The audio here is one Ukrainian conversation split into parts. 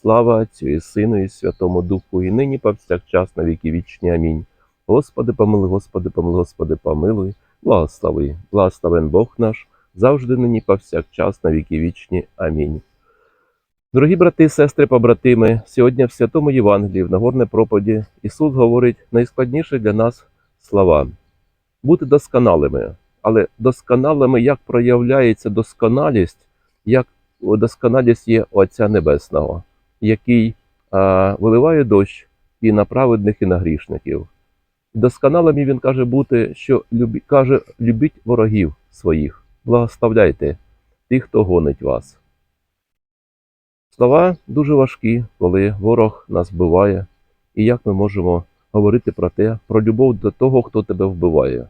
Слава Отцю і Сину, і Святому Духу, і нині повсякчас на віки вічні. Амінь. Господи, помилуй, Господи, помилуй, Господи, помилуй, благослови, благословен Бог наш, завжди нині повсякчас на віки вічні. Амінь. Дорогі брати сестри, побратими, сьогодні в Святому Євангелії, в Нагорне проповіді, Ісус говорить найскладніше для нас слова бути досконалими. Але досконалими, як проявляється досконалість, як досконалість є Отця Небесного, який виливає дощ і на праведних, і на грішників. Досконалими він каже бути, що любі, каже, любіть ворогів своїх, благословляйте тих, хто гонить вас. Слова дуже важкі, коли ворог нас вбиває, і як ми можемо говорити про те, про любов до того, хто тебе вбиває.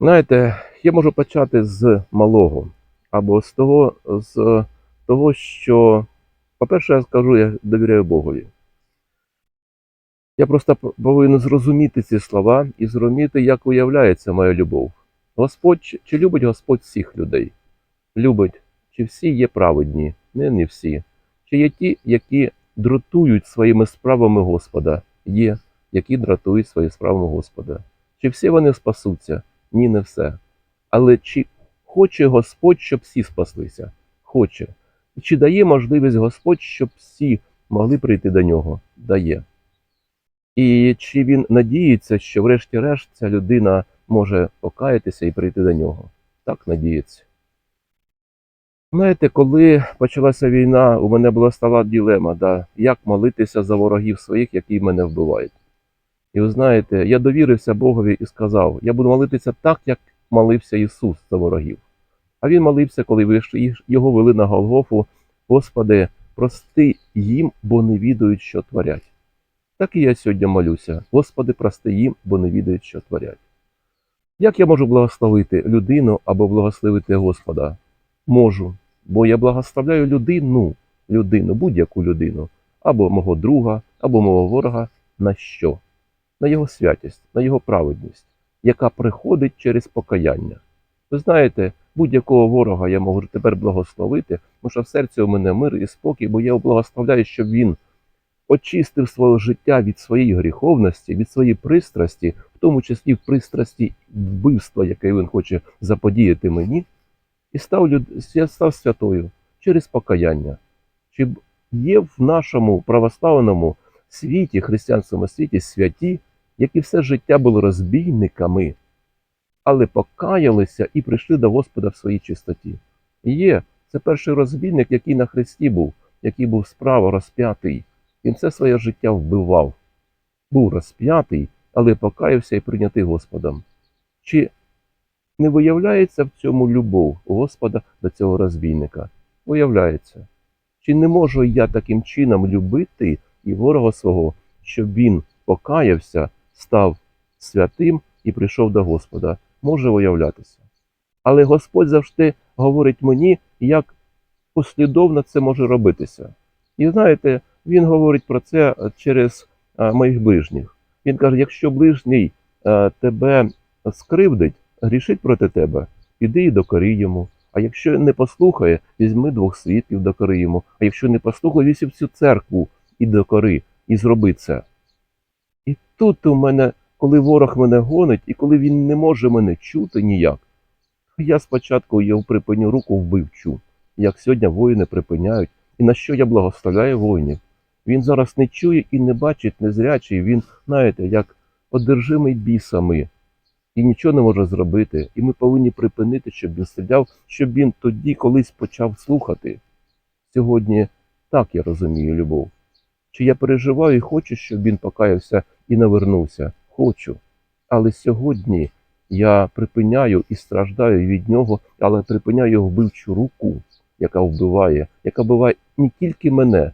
Знаєте, я можу почати з малого, або з того, з того, що, по-перше, я скажу, я довіряю Богові. Я просто повинен зрозуміти ці слова і зрозуміти, як уявляється моя любов. Господь, чи- любить Господь всіх людей? Любить, чи всі є праведні? Не, не всі. Чи є ті, які дратують своїми справами Господа? Є, які дратують своїми справами Господа. Чи всі вони спасуться? Ні, не все. Але чи хоче Господь, щоб всі спаслися? Хоче. Чи дає можливість Господь, щоб всі могли прийти до нього? Дає. І чи він надіється, що врешті-решт ця людина може покаятися і прийти до нього? Так надіється. Знаєте, коли почалася війна, у мене була стала ділема, да, як молитися за ворогів своїх, які мене вбивають. І ви знаєте, я довірився Богові і сказав: я буду молитися так, як молився Ісус за ворогів. А він молився, коли його вели на Голгофу, Господи, прости їм, бо не відають, що творять. Так і я сьогодні молюся. Господи, прости їм, бо не відають, що творять. Як я можу благословити людину або благословити Господа? Можу, бо я благословляю людину, людину, будь-яку людину, або мого друга, або мого ворога. На що? На його святість, на його праведність, яка приходить через покаяння. Ви знаєте, будь-якого ворога я можу тепер благословити, тому що в серці у мене мир і спокій, бо я благословляю, щоб він очистив своє життя від своєї гріховності, від своєї пристрасті, в тому числі в пристрасті вбивства, яке він хоче заподіяти мені, і став, люд... я став святою через покаяння. Чи є в нашому православному світі, християнському світі святі, які все життя були розбійниками, але покаялися і прийшли до Господа в своїй чистоті? Є. Це перший розбійник, який на Христі був, який був справа розп'ятий. Він все своє життя вбивав. Був розп'ятий, але покаявся і прийнятий Господом. Чи не виявляється в цьому любов Господа до цього розбійника? Виявляється. Чи не можу я таким чином любити і ворога свого, щоб він покаявся, став святим і прийшов до Господа? Може виявлятися. Але Господь завжди говорить мені, як послідовно це може робитися. І знаєте, він говорить про це е, через е, моїх ближніх. Він каже: якщо ближній е, тебе скривдить, грішить проти тебе, піди і докори йому. А якщо не послухає, візьми двох свідків, докори йому. А якщо не послухає, візьми всю церкву і докори, і зроби це. І тут у мене, коли ворог мене гонить, і коли він не може мене чути ніяк, я спочатку його припиню руку вбивчу, як сьогодні воїни припиняють, і на що я благословляю воїнів. Він зараз не чує і не бачить незрячий, він, знаєте, як одержимий бісами, і нічого не може зробити. І ми повинні припинити, щоб він сидяв, щоб він тоді колись почав слухати. Сьогодні так я розумію любов. Чи я переживаю і хочу, щоб він покаявся і навернувся? Хочу. Але сьогодні я припиняю і страждаю від нього, але припиняю його вбивчу руку яка вбиває, яка вбиває не тільки мене,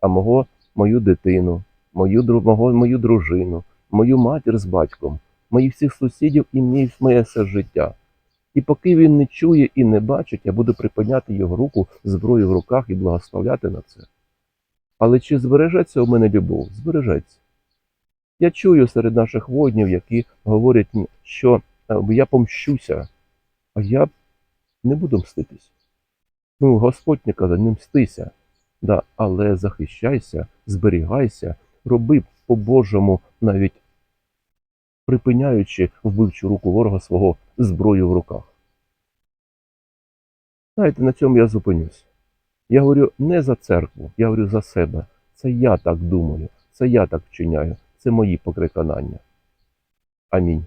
а мого, мою дитину, мою, мого, мою дружину, мою матір з батьком, моїх всіх сусідів і мій- моє все життя. І поки він не чує і не бачить, я буду припиняти його руку, зброю в руках і благословляти на це. Але чи збережеться у мене любов? Збережеться. Я чую серед наших воїнів, які говорять, що е, я помщуся, а я не буду мститись. Ну, Господь не каже, не мстися, да, але захищайся, зберігайся, роби по-божому, навіть припиняючи вбивчу руку ворога свого зброю в руках. Знаєте, на цьому я зупинюсь. Я говорю не за церкву, я говорю за себе. Це я так думаю, це я так вчиняю, це мої переконання. Амінь.